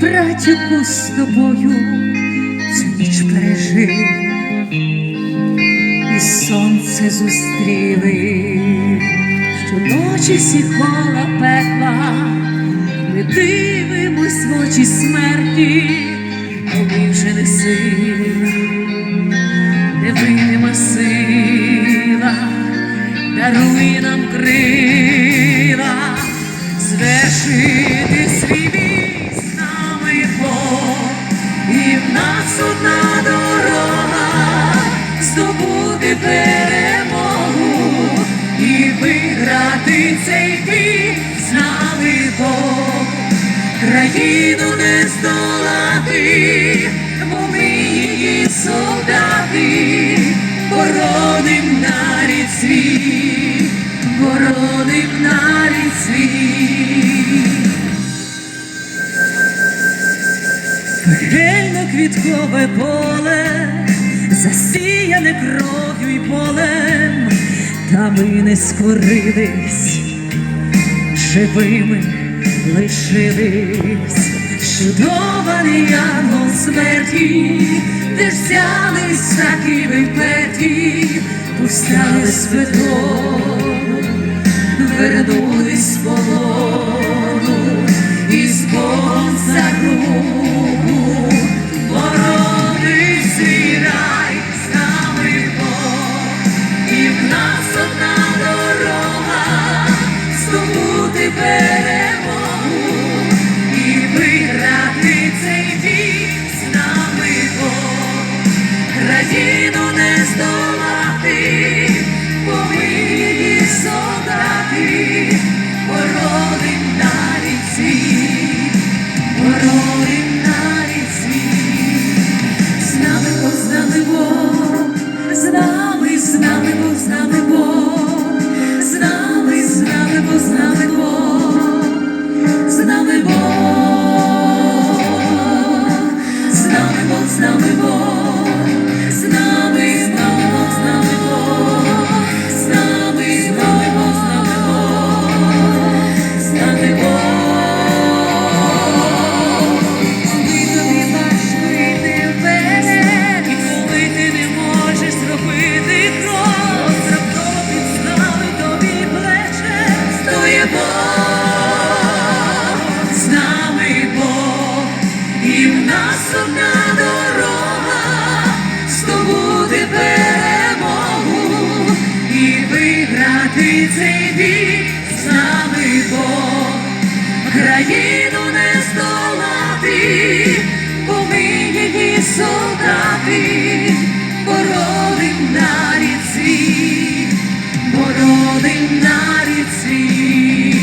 братіку, з тобою цю ніч пережив, і сонце зустріли, щоночі всі кола пекла, ми дивимось в очі смерті, коли вже не сила, невидима сила, даруй нам крила, цей бій з нами Бог. Країну не здолати, бо ми її солдати, бороним нарід свій, бороним нарід свій. Пекельно квіткове поле, засіяне кров'ю й полем, та ми не скорились, живими лишились, чудований янгол смерті, де взялись такі виперті, повстали з Петром, вернулись з полону, і з Богом за руку, з нами Бог, і в нас одна дорога здобути перемогу і виграти цей бій з нами. Країну не здолати, повинні солдати, бороним нарід свій, з нами Країну не здолати, її солдати, Бородим нарід свій, Бородим нарід свій.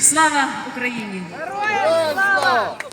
Слава Україні! Героям слава!